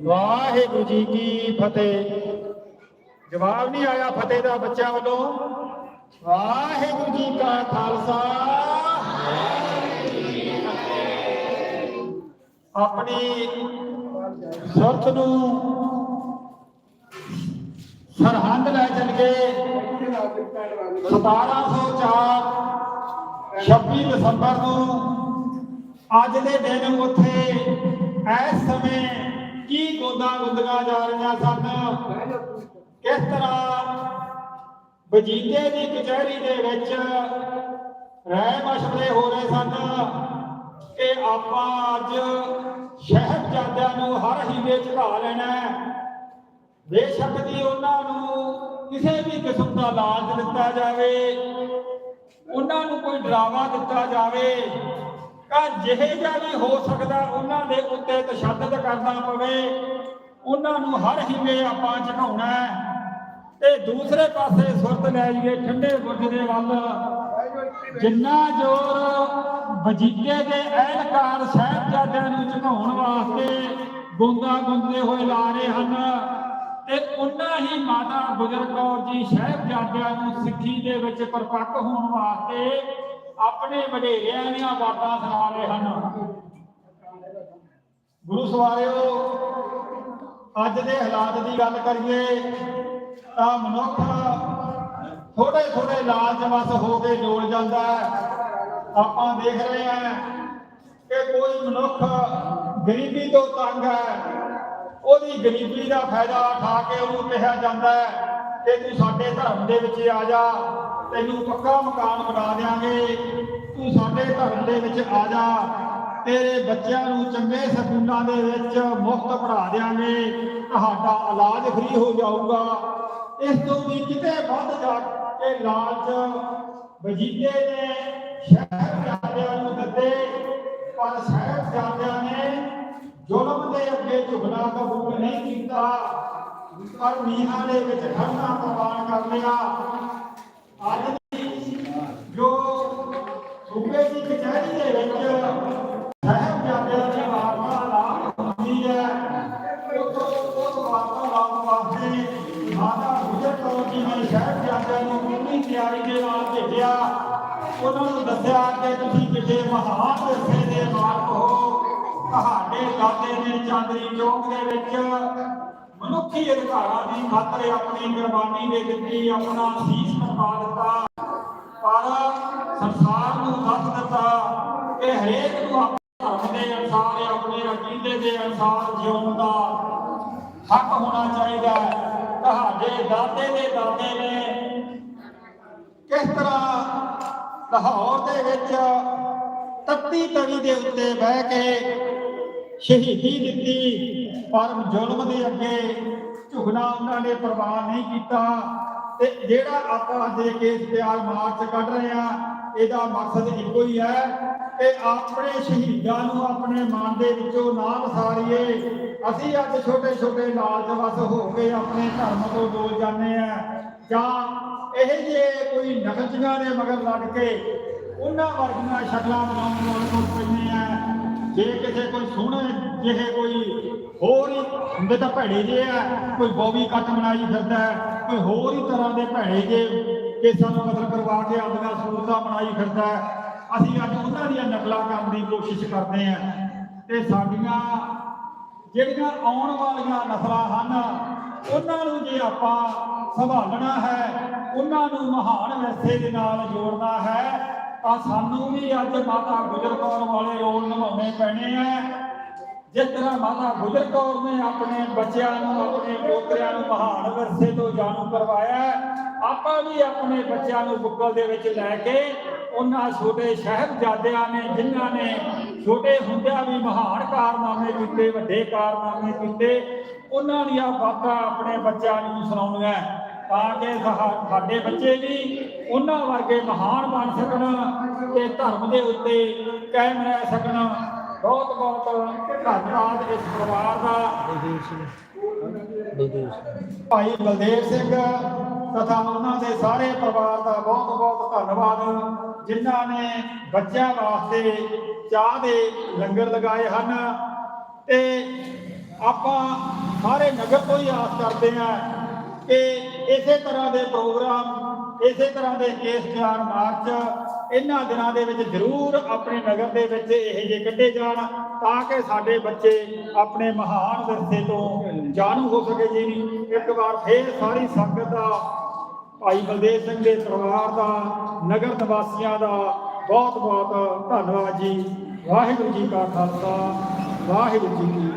ਵਾਹਿਗੁਰੂ ਜੀ ਕੀ ਫਤਿਹ। ਜਵਾਬ ਨਹੀਂ ਆਇਆ ਫਤਿਹ ਦਾ ਬੱਚਿਆਂ ਵੱਲੋਂ। ਵਾਹਿਗੁਰੂ ਜੀ ਕਾ ਖਾਲਸਾ। ਆਪਣੀ ਸੁਰਤ ਨੂੰ ਸਰਹੰਦ ਲੈ ਚੱਲ ਗਏ 1704 26 ਦਸੰਬਰ ਨੂੰ ਅੱਜ ਦੇ ਦਿਨ ਉੱਥੇ, ਇਸ ਸਮੇਂ ਕੀ ਗੋਦਾ ਜਾ ਰਹੀਆਂ ਸਨ। ਕਿਸ ਤਰ੍ਹਾਂ ਵਜੀਦੇ ਦੀ ਕਚਹਿਰੀ ਦੇ ਵਿੱਚ ਰਾਏ ਮਸ਼ਵਰੇ ਹੋ ਰਹੇ ਸਨ ਕਿ ਆਪਾਂ ਅੱਜ ਸ਼ਹਿਬਜ਼ਾਦਿਆਂ ਨੂੰ ਹਰ ਹੀਲੇ ਚੜਾ ਲੈਣਾ ਬੇਸ਼ੱਕ ਜੀ ਉਹਨਾਂ ਨੂੰ ਕਿਸੇ ਵੀ ਕਿਸਮ ਦਾ ਲਾਲਚ ਦਿੱਤਾ ਜਾਵੇ, ਉਹਨਾਂ ਨੂੰ ਕੋਈ ਡਰਾਵਾ ਦਿੱਤਾ ਜਾਵੇ ਕਾ ਜਿਹੇ ਜਿਹਾ ਵੀ ਹੋ ਸਕਦਾ ਉਹਨਾਂ ਦੇ ਉੱਤੇ ਤਸ਼ੱਦਦ ਕਰਨਾ ਪਵੇ, ਉਹਨਾਂ ਨੂੰ ਹਰ ਹੀਲੇ ਆਪਾਂ ਝਕਾਉਣਾ ਤੇ ਦੂਸਰੇ ਪਾਸੇ ਸੁਰਤ ਲੈ ਜਾਈਏ ਠੰਡੇ ਬੁਰਜ ਦੇ ਵੱਲ। ਜਿੰਨਾ ਜ਼ੋਰ ਵਜੀਦੇ ਦੇ ਅਹਿਲਕਾਰ ਸਾਹਿਬਜ਼ਾਦਿਆਂ ਨੂੰ ਝਕਾਉਣ ਵਾਸਤੇ ਗੁੰਦਾ ਗੁੰਦੇ ਹੋਏ ਲਾ ਰਹੇ ਹਨ, ਤੇ ਉਹਨਾਂ ਹੀ ਮਾਤਾ ਗੁਜਰ ਕੌਰ ਜੀ ਸਾਹਿਬਜ਼ਾਦਿਆਂ ਨੂੰ ਸਿੱਖੀ ਦੇ ਵਿੱਚ ਪਰਪੱਕ ਹੋਣ ਵਾਸਤੇ ਆਪਣੇ ਵਡੇਰਿਆਂ ਦੀਆਂ ਬਾਤਾਂ ਸੁਣਾ ਰਹੇ ਹਨ। ਗੁਰੂ ਸਵਾਰਿਓ, ਅੱਜ ਦੇ ਹਾਲਾਤ ਦੀ ਗੱਲ ਕਰੀਏ ਤਾਂ ਮਨੁੱਖ ਥੋੜੇ ਥੋੜੇ ਲਾਲਚ ਵਸ ਹੋ ਕੇ ਜੋੜ ਜਾਂਦਾ ਹੈ। ਆਪਾਂ ਦੇਖ ਰਹੇ ਹਾਂ ਕਿ ਕੋਈ ਮਨੁੱਖ ਗਰੀਬੀ ਤੋਂ ਤੰਗ ਹੈ। ਉਹਦੀ ਗਰੀਬੀ ਦਾ ਫਾਇਦਾ ਉਠਾ ਕੇ ਉਹਨੂੰ ਕਿਹਾ ਜਾਂਦਾ ਹੈ ਕਿ ਤੂੰ ਸਾਡੇ ਧਰਮ ਦੇ ਵਿੱਚ ਆ ਜਾ। ਤੈਨੂੰ ਪੱਕਾ ਮਕਾਨ ਬਣਾ ਦੇਾਂਗੇ ਤੂੰ ਸਾਡੇ ਧਰਮ ਦੇ ਵਿੱਚ ਆ ਜਾ। ਤੇਰੇ ਬੱਚਿਆਂ ਨੂੰ ਚੰਗੇ ਸਕੂਲਾਂ ਦੇ ਵਿੱਚ ਮੁਫਤ ਪੜ੍ਹਾ ਦੇਾਂਗੇ ਤੁਹਾਡਾ ਇਲਾਜ ਫ੍ਰੀ ਹੋ ਜਾਊਗਾ। ਇਸ ਤੋਂ ਵੀ ਕਿਤੇ ਵੱਧ ਜਾ ਕੇ ਲਾਲਚ ਵਜੀਦੇ ਨੇ ਸ਼ਹਿਰ ਜਾਂਦਿਆਂ ਨੂੰ ਦਿੱਤੇ। ਪਰ ਸ਼ਹਿਰ ਜਾਂਦਿਆਂ ਨੇ ਜ਼ੁਲਮ ਦੇ ਅੱਗੇ ਝੁਕਣਾ ਕਬੂਲ ਨਹੀਂ ਕੀਤਾ। ਪਰ ਨੀਹਾਂ ਦੇ ਵਿੱਚ ਖੜਨਾ ਪ੍ਰਵਾਨ ਕਰ ਲਿਆ। ਅੱਜ ਦੀ ਜੋ ਸੂਬੇ ਦੀ ਕਚਹਿਰੀ ਦੇ ਵਿੱਚ ਸਾਹਿਬ ਜਾਂਦਿਆਂ ਦੀ ਵਾਰਤਾ ਲਾਭ ਹੁੰਦੀ ਹੈ ਉਤੋਂ ਉਹ ਵਾਰਤਾ ਲਾਭ ਵਾਸਤੇ ਮਾਤਾ ਗੁਜਰ ਕੌਰ ਜੀ ਨੇ ਸਾਹਿਬ ਜਾਂਦਿਆਂ ਨੂੰ ਪੂਰੀ ਤਿਆਰੀ ਦੇ ਨਾਲ ਭੇਜਿਆ। ਉਹਨਾਂ ਨੂੰ ਦੱਸਿਆ ਕਿ ਤੁਸੀਂ ਕਿਤੇ ਮਹਾਨ ਵਿਰਸੇ ਦੇ ਮਾਲਕ ਹੋ। ਤੁਹਾਡੇ ਦਾਦੇ ਨੇ ਚਾਂਦਨੀ ਚੌਕ ਦੇ ਵਿੱਚ ਮਨੁੱਖੀ ਅਧਿਕਾਰਾਂ ਦੀ ਖਾਤਰ ਆਪਣੀ ਕੁਰਬਾਨੀ ਦੇ ਦਿੱਤੀ, ਆਪਣਾ ਸੀਸ ਕਟਵਾ ਦਿੱਤਾ। ਪਰ ਸੰਸਾਰ ਨੂੰ ਦੱਸ ਦਿੱਤਾ ਕਿ ਹਰੇਕ ਨੂੰ ਆਪਣੇ ਧਰਮ ਦੇ ਅਨੁਸਾਰ, ਆਪਣੇ ਅਕੀਦੇ ਦੇ ਅਨੁਸਾਰ ਜਿਉਣ ਦਾ ਹੱਕ ਹੋਣਾ ਚਾਹੀਦਾ ਹੈ। ਤੁਹਾਡੇ ਦਾਦੇ ਦੇ ਦਾਦੇ ਨੇ ਕਿਸ ਤਰ੍ਹਾਂ ਲਾਹੌਰ ਦੇ ਵਿੱਚ ਤੱਤੀ ਤਵੀ ਦੇ ਉੱਤੇ ਬਹਿ ਕੇ ਸ਼ਹੀਦੀ ਦਿੱਤੀ ਪਰ ਜ਼ੁਲਮ ਦੇ ਅੱਗੇ ਝੁਕਣਾ ਉਹਨਾਂ ਨੇ ਪ੍ਰਵਾਨ ਨਹੀਂ ਕੀਤਾ। ਤੇ ਜਿਹੜਾ ਆਪਾਂ ਅੱਜ ਇਹ ਕੇਸ ਪਿਆਰ ਮਾਰਚ ਕੱਢ ਰਹੇ ਆ ਇਹਦਾ ਮਕਸਦ ਇੱਕੋ ਹੀ ਹੈ ਕਿ ਆਪਣੇ ਸ਼ਹੀਦਾਂ ਨੂੰ ਆਪਣੇ ਮਨ ਦੇ ਵਿੱਚੋਂ ਨਾ ਵਸਾਰੀਏ। ਅਸੀਂ ਅੱਜ ਛੋਟੇ ਛੋਟੇ ਲਾਲਚ ਵਸ ਹੋ ਕੇ ਆਪਣੇ ਧਰਮ ਤੋਂ ਡੋਲ ਜਾਂਦੇ ਆ ਜਾਂ ਇਹ ਜੇ ਕੋਈ ਨਕਲਚੀਆਂ ਦੇ ਮਗਰ ਲੱਗ ਕੇ, ਉਹਨਾਂ ਵਰਗੀਆਂ ਸ਼ਕਲਾਂ ਬਣਾਉਣ ਨੂੰ ਤੁਰ ਪੈਂਦੇ ਆ ਜੇ ਕਿਸੇ ਕੋਈ ਸੋਹਣੇ ਜਿਹੇ ਕੋਈ ਹੋਰ ਹੀ, ਹੁੰਦੇ ਤਾਂ ਭੈੜੇ ਜੇ ਆ, ਕੋਈ ਬੋਬੀ ਕੱਟ ਬਣਾਈ ਫਿਰਦਾ ਕੋਈ ਹੋਰ ਹੀ ਤਰ੍ਹਾਂ ਦੇ ਭੈੜੇ ਜੇ ਕਿ ਸਾਨੂੰ ਕਤਲ ਕਰਵਾ ਕੇ ਆਪਣੀਆਂ ਸਹੂਲਤਾਂ ਬਣਾਈ ਫਿਰਦਾ ਅਸੀਂ ਅੱਜ ਉਹਨਾਂ ਦੀਆਂ ਨਕਲਾਂ ਕਰਨ ਦੀ ਕੋਸ਼ਿਸ਼ ਕਰਦੇ ਆ ਤੇ ਸਾਡੀਆਂ ਜਿਹੜੀਆਂ ਆਉਣ ਵਾਲੀਆਂ ਨਸਲਾਂ ਹਨ, ਉਹਨਾਂ ਨੂੰ ਜੇ ਆਪਾਂ ਸੰਭਾਲਣਾ ਹੈ, ਉਹਨਾਂ ਨੂੰ ਮਹਾਨ ਵਿਰਸੇ ਦੇ ਨਾਲ ਜੋੜਨਾ ਹੈ ਤਾਂ ਸਾਨੂੰ ਵੀ ਅੱਜ ਮਾਤਾ ਗੁਜਰ ਕੌਰ ਵਾਲੇ ਰੋਲ ਨਿਭਾਉਣੇ ਪੈਣੇ ਆ। ਜਿਸ ਤਰ੍ਹਾਂ ਮਾਤਾ ਗੁਜਰ ਕੌਰ ਨੇ ਆਪਣੇ ਬੱਚਿਆਂ ਨੂੰ, ਆਪਣੇ ਪੋਤਰਿਆਂ ਨੂੰ ਮਹਾਨ ਵਿਰਸੇ ਤੋਂ ਜਾਣੂ ਕਰਵਾਇਆ ਆਪਾਂ ਵੀ ਆਪਣੇ ਬੱਚਿਆਂ ਨੂੰ ਬੁੱਕਲ ਦੇ ਵਿੱਚ ਲੈ ਕੇ ਉਹਨਾਂ ਛੋਟੇ ਸਾਹਿਬਜ਼ਾਦਿਆਂ ਨੇ, ਜਿਨ੍ਹਾਂ ਨੇ ਛੋਟੇ ਹੁੰਦਿਆਂ ਵੀ ਮਹਾਨ ਕਾਰਨਾਮੇ ਕੀਤੇ, ਵੱਡੇ ਕਾਰਨਾਮੇ ਕੀਤੇ, ਉਹਨਾਂ ਦੀਆਂ ਬਾਤਾਂ ਆਪਣੇ ਬੱਚਿਆਂ ਨੂੰ ਸੁਣਾਉਣੀਆਂ ਤਾਂ ਕਿ ਸਾਡੇ ਬੱਚੇ ਵੀ ਉਹਨਾਂ ਵਰਗੇ ਮਹਾਨ ਬਣ ਸਕਣ ਤੇ ਧਰਮ ਦੇ ਉੱਤੇ ਕਾਇਮ ਰਹਿ ਸਕਣ। ਬਹੁਤ ਬਹੁਤ ਧੰਨਵਾਦ ਇਸ ਪਰਿਵਾਰ ਦਾ। ਬਲਦੇਵ ਭਾਈ ਬਲਦੇਵ ਸਿੰਘ ਤਥਾ ਉਹਨਾਂ ਦੇ ਸਾਰੇ ਪਰਿਵਾਰ ਦਾ ਬਹੁਤ ਬਹੁਤ ਧੰਨਵਾਦ, ਜਿਨ੍ਹਾਂ ਨੇ ਬੱਚਿਆਂ ਵਾਸਤੇ ਚਾਹ ਦੇ ਲੰਗਰ ਲਗਾਏ ਹਨ। ਤੇ ਆਪਾਂ ਸਾਰੇ ਨਗਰ ਤੋਂ ਹੀ ਆਸ ਕਰਦੇ ਹਾਂ ਕਿ ਇਸੇ ਤਰ੍ਹਾਂ ਦੇ ਪ੍ਰੋਗਰਾਮ ਇਸੇ ਤਰ੍ਹਾਂ ਦੇ ਕੇਸ ਗਿਆਨ ਮਾਰਚ, ਇਹਨਾਂ ਦਿਨਾਂ ਦੇ ਵਿੱਚ ਜ਼ਰੂਰ ਆਪਣੇ ਨਗਰ ਦੇ ਵਿੱਚ ਇਹ ਜੇ ਕੱਢੇ ਜਾਣ, ਤਾਂ ਕਿ ਸਾਡੇ ਬੱਚੇ ਆਪਣੇ ਮਹਾਨ ਵਿਰਸੇ ਤੋਂ ਜਾਣੂ ਹੋ ਸਕੇ ਜੀ। ਇੱਕ ਵਾਰ ਫੇਰ ਸਾਰੀ ਸੰਗਤ ਦਾ, ਭਾਈ ਬਲਦੇਵ ਸਿੰਘ ਦੇ ਪਰਿਵਾਰ ਦਾ, ਨਗਰ ਨਿਵਾਸੀਆਂ ਦਾ ਬਹੁਤ ਬਹੁਤ ਧੰਨਵਾਦ ਜੀ। ਵਾਹਿਗੁਰੂ ਜੀ ਕਾ ਖਾਲਸਾ, ਵਾਹਿਗੁਰੂ ਜੀ ਕੀ